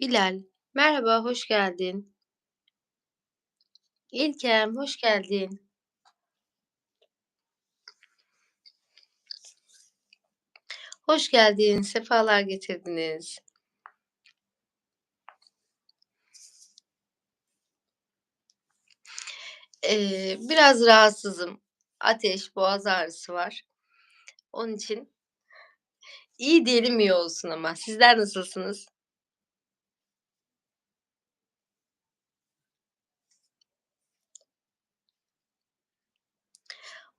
Bilal, merhaba, hoş geldin. İlkem, hoş geldin. Hoş geldin, sefalar getirdiniz. Eee, biraz rahatsızım. Ateş, boğaz ağrısı var. Onun için iyi diyelim, iyi olsun ama. Sizler nasılsınız?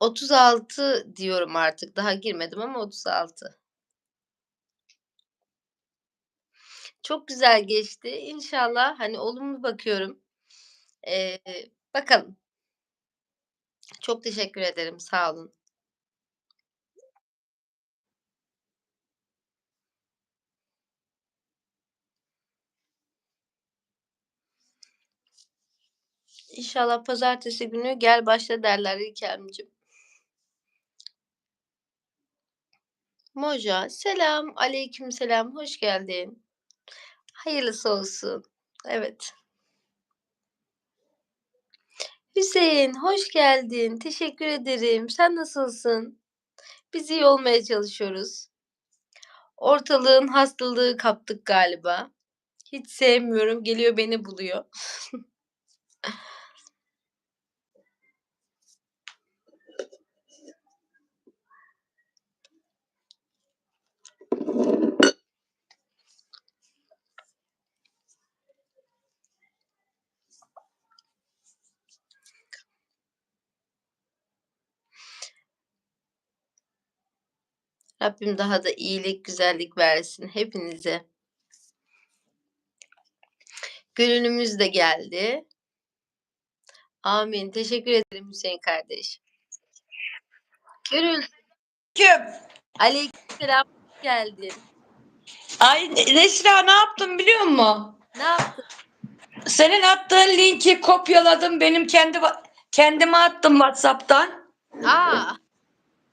36 diyorum artık. Daha girmedim ama 36. Çok güzel geçti. İnşallah, hani, olumlu bakıyorum. Eee, bakalım. Çok teşekkür ederim, sağ olun. İnşallah pazartesi günü gel başla derler İlkemciğim. Moja, selam, aleykümselam, hoş geldin. Hayırlısı olsun. Evet. Hüseyin, hoş geldin. Teşekkür ederim. Sen nasılsın? Biz iyi olmaya çalışıyoruz. Ortalığın hastalığı kaptık galiba. Hiç sevmiyorum, geliyor beni buluyor. Rabbim daha da iyilik, güzellik versin hepinize. Gönlümüz de geldi. Amin. Teşekkür ederim Hüseyin kardeş. Gönül. Aleykümselam. Geldin. Ay Nesra ne yaptım biliyor musun? Ne yaptın? Senin attığın linki kopyaladım benim kendi kendime attım WhatsApp'tan. Aa,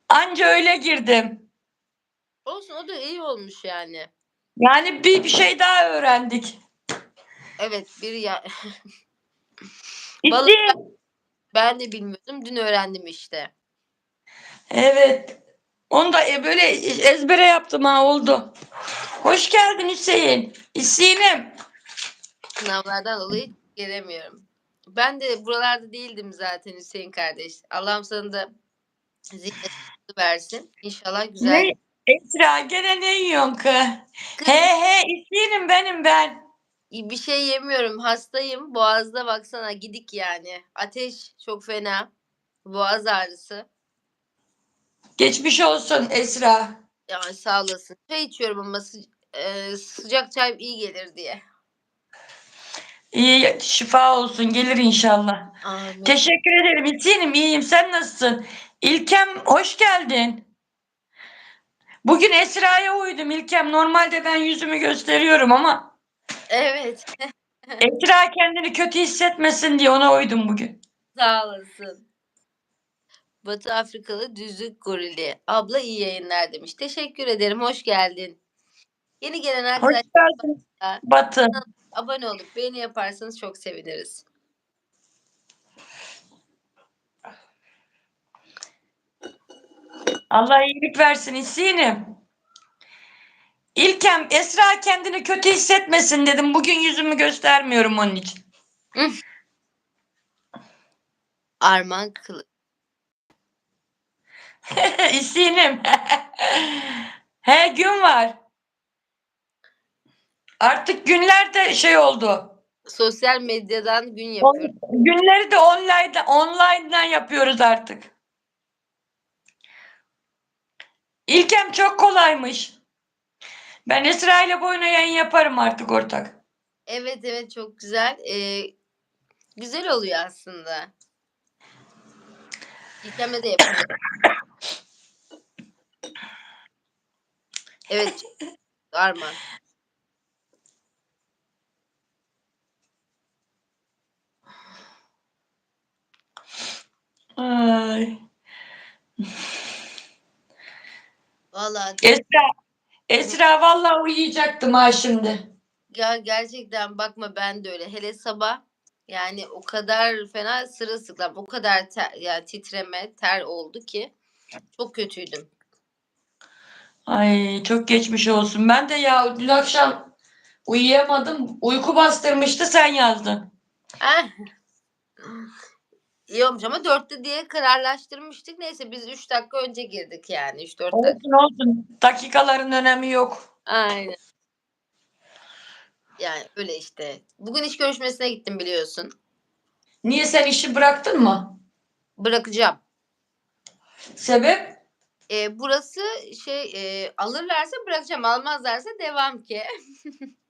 Anca öyle girdim. Olsun o da iyi olmuş yani. Yani bir, bir şey daha öğrendik. Evet, bir ya. Vallahi- ben de bilmiyordum. Dün öğrendim işte. Evet. Onu da e, böyle ezbere yaptım ha oldu. Hoş geldin Hüseyin. Hüseyin'im. Sınavlardan dolayı gelemiyorum. Ben de buralarda değildim zaten Hüseyin kardeş. Allah'ım sana da zihniyet versin. İnşallah güzel. Ne? Esra gene ne yiyorsun kız? He he Hüseyin'im benim ben. Bir şey yemiyorum. Hastayım. Boğazda baksana gidik yani. Ateş çok fena. Boğaz ağrısı. Geçmiş olsun Esra. Yani sağ olasın. Çay içiyorum ama sı- e, sıcak çay iyi gelir diye. İyi şifa olsun gelir inşallah. Amin. Teşekkür ederim Hüseyin'im iyiyim sen nasılsın? İlkem hoş geldin. Bugün Esra'ya uydum İlkem. Normalde ben yüzümü gösteriyorum ama Evet. Esra kendini kötü hissetmesin diye ona uydum bugün. Sağ olasın. Batı Afrikalı düzlük gorili. Abla iyi yayınlar demiş. Teşekkür ederim. Hoş geldin. Yeni gelen Hoş arkadaşlar geldin Batı. abone olup beğeni yaparsanız çok seviniriz. Allah iyilik versin Hüseyin'im. İlkem Esra kendini kötü hissetmesin dedim. Bugün yüzümü göstermiyorum onun için. Arman Kılı. Hüseyin'im. He gün var. Artık günler de şey oldu. Sosyal medyadan gün yapıyoruz. Günleri de online online'dan yapıyoruz artık. İlkem çok kolaymış. Ben Esra ile boyuna yayın yaparım artık ortak. Evet evet çok güzel. Ee, güzel oluyor aslında. İlkeme de yapıyoruz. Evet. Arman. Ay. Vallahi Esra, Esra vallahi uyuyacaktım ha şimdi. Ya gerçekten bakma ben de öyle. Hele sabah yani o kadar fena sırılsıklam, o kadar ter, yani titreme, ter oldu ki çok kötüydüm. Ay çok geçmiş olsun. Ben de ya dün akşam uyuyamadım. Uyku bastırmıştı sen yazdın. İyi olmuş ama dörtte diye kararlaştırmıştık. Neyse biz 3 dakika önce girdik yani. 3-4 dakika. Olsun olsun. Dakikaların önemi yok. Aynen. Yani öyle işte. Bugün iş görüşmesine gittim biliyorsun. Niye sen işi bıraktın mı? Bırakacağım. Sebep? E, burası şey e, alırlarsa bırakacağım. Almazlarsa devam ki.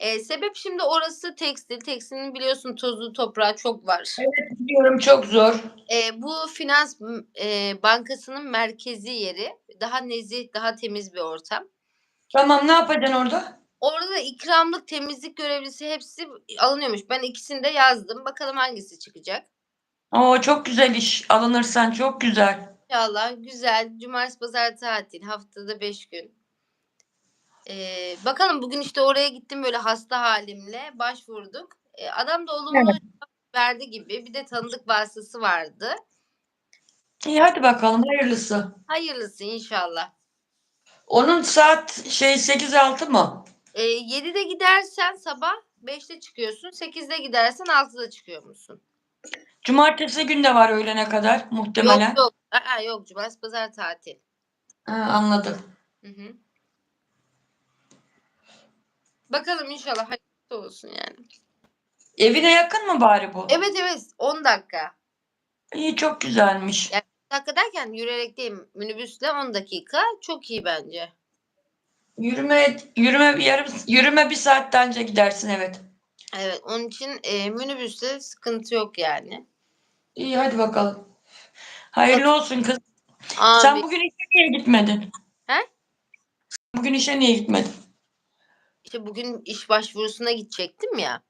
e, sebep şimdi orası tekstil. Tekstilin biliyorsun tozu toprağı çok var. Biliyorum çok zor. E, bu finans e, bankasının merkezi yeri. Daha nezih, daha temiz bir ortam. Tamam ne yapacaksın orada? Orada da ikramlık temizlik görevlisi hepsi alınıyormuş. Ben ikisini de yazdım. Bakalım hangisi çıkacak. Oo çok güzel iş. Alınırsan çok güzel. İnşallah güzel. Cumartesi pazar tatil. Haftada 5 gün. Ee, bakalım bugün işte oraya gittim böyle hasta halimle. Başvurduk. Ee, adam da olumlu Evet. cevap verdi gibi. Bir de tanıdık vasıtası vardı. İyi hadi bakalım hayırlısı. Hayırlısı inşallah. Onun saat şey 8-6 mı? Ee, 7'de gidersen sabah 5'te çıkıyorsun. 8'de gidersen 6'da çıkıyor musun? Cumartesi günde var öğlene kadar muhtemelen. Yok yok. Aa, yok cumartesi pazar tatil. Ha, anladım. Hı hı. Bakalım inşallah hayırlısı olsun yani. Evine yakın mı bari bu? Evet evet 10 dakika. İyi çok güzelmiş. Ya- dakika derken yürüyerek değil minibüsle 10 dakika çok iyi bence. Yürüme yürüme bir yarım yürüme bir saatten önce gidersin evet. Evet onun için e, minibüste sıkıntı yok yani. İyi hadi bakalım. Hayırlı olsun kız. Abi, Sen bugün işe niye gitmedin? He? Bugün işe niye gitmedin? İşte bugün iş başvurusuna gidecektim ya.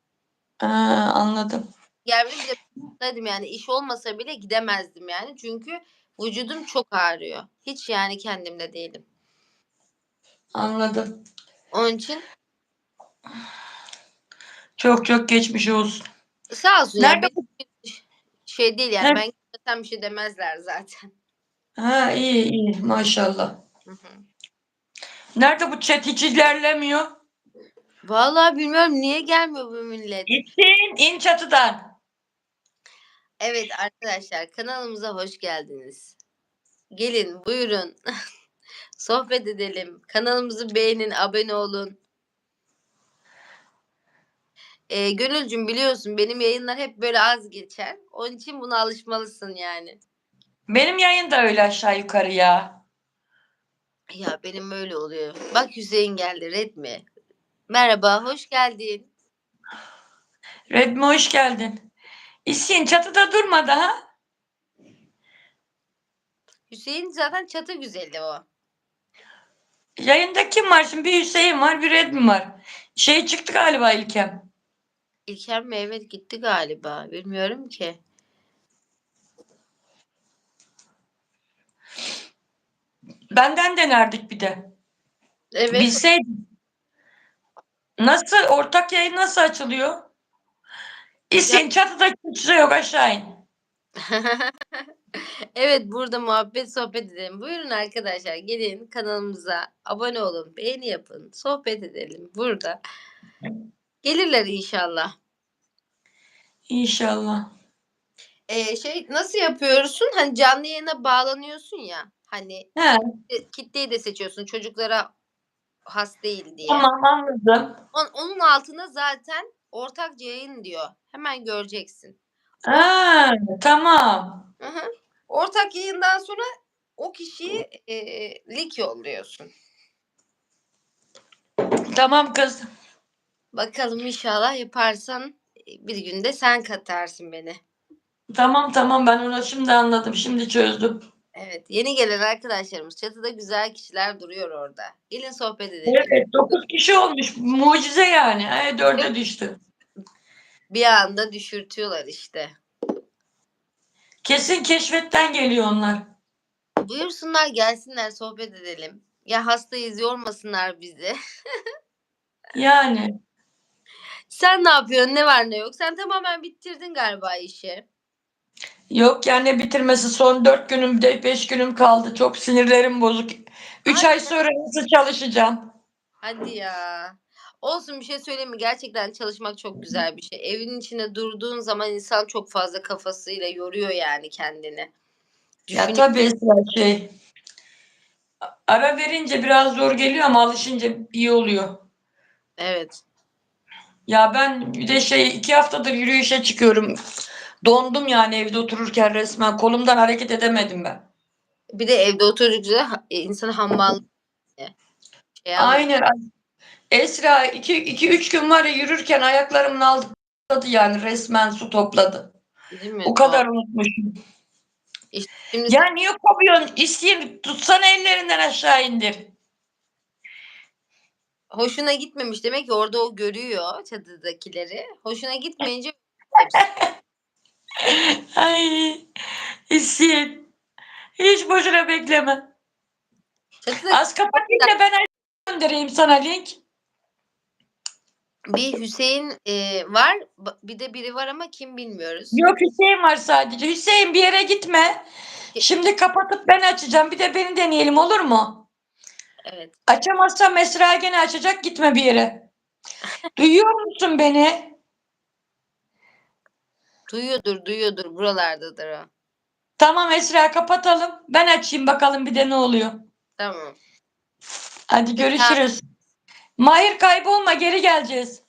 Ha, anladım. De dedim yani iş olmasa bile gidemezdim yani. Çünkü vücudum çok ağrıyor. Hiç yani kendimde değilim. Anladım. Onun için Çok çok geçmiş olsun. sağ olsun Nerede benim şey değil yani Nerede? ben gitmesem bir şey demezler zaten. Ha iyi iyi maşallah. Hı hı. Nerede bu chat hiç ilerlemiyor? Vallahi bilmiyorum niye gelmiyor bu millet. İn, in çatıdan. Evet arkadaşlar kanalımıza hoş geldiniz. Gelin buyurun. Sohbet edelim. Kanalımızı beğenin, abone olun. Ee, Gönülcüm biliyorsun benim yayınlar hep böyle az geçer. Onun için buna alışmalısın yani. Benim yayın da öyle aşağı yukarı ya. Ya benim öyle oluyor. Bak Hüseyin geldi red mi? Merhaba hoş geldin. Redmi hoş geldin. İskin çatıda durmadı ha? Hüseyin zaten çatı güzeli o. Yayında kim var şimdi? Bir Hüseyin var, bir Redmi var. Şey çıktı galiba İlkem. İlker mi? Evet gitti galiba. Bilmiyorum ki. Benden denerdik bir de. Evet. Bilseydim. Nasıl? Ortak yayın nasıl açılıyor? İskin çatıda kimse yok aşağı in. evet burada muhabbet sohbet edelim. Buyurun arkadaşlar gelin kanalımıza abone olun, beğeni yapın, sohbet edelim burada. Gelirler inşallah. İnşallah. Ee, şey nasıl yapıyorsun? Hani canlı yayına bağlanıyorsun ya. Hani He, e, kitleyi de seçiyorsun çocuklara has değil diye. tamam anladım. On- onun altına zaten ortak yayın diyor. Hemen göreceksin. Ha, tamam. Hı hı. Ortak yayından sonra o kişiyi e, link yolluyorsun. Tamam kız. Bakalım inşallah yaparsan e, bir günde sen katarsın beni. Tamam tamam ben onu şimdi anladım. Şimdi çözdüm. Evet yeni gelen arkadaşlarımız çatıda güzel kişiler duruyor orada. Gelin sohbet edelim. Evet 9 kişi olmuş. Mucize yani. He, dörde düştü. Bir anda düşürtüyorlar işte. Kesin keşfetten geliyor onlar. Buyursunlar gelsinler sohbet edelim. Ya hastayız yormasınlar bizi. Yani. Sen ne yapıyorsun? Ne var ne yok? Sen tamamen bitirdin galiba işi. Yok yani bitirmesi son 4 günüm de 5 günüm kaldı. Çok sinirlerim bozuk. 3 Hadi ay sonra nasıl çalışacağım? Hadi ya. Olsun bir şey söyleyeyim mi? Gerçekten çalışmak çok güzel bir şey. Evin içinde durduğun zaman insan çok fazla kafasıyla yoruyor yani kendini. Ya tabii Esra şey. Ara verince biraz zor geliyor ama alışınca iyi oluyor. Evet. Ya ben bir de şey iki haftadır yürüyüşe çıkıyorum. Dondum yani evde otururken resmen. Kolumdan hareket edemedim ben. Bir de evde oturdukça ha- e, insan hammal şey. Aynen. Esra iki, iki üç gün var ya yürürken ayaklarımın altı topladı yani resmen su topladı. Değil mi? O kadar unutmuşum. İşte şimdi Ya niye kopuyorsun? İsteyeyim tutsana ellerinden aşağı indir. hoşuna gitmemiş demek ki orada o görüyor çatıdakileri. Hoşuna gitmeyince Ay İsteyeyim. Hiç boşuna bekleme. Az kapatayım da ben göndereyim sana link. bir Hüseyin e, var ba- bir de biri var ama kim bilmiyoruz. Yok Hüseyin var sadece. Hüseyin bir yere gitme. Şimdi kapatıp ben açacağım. Bir de beni deneyelim olur mu? Evet. Açamazsam Esra gene açacak. Gitme bir yere. Duyuyor musun beni? Duyuyordur duyuyordur buralardadır o. Tamam Esra kapatalım. Ben açayım bakalım bir de ne oluyor. Tamam. Hadi görüşürüz. Mahir kaybolma geri geleceğiz.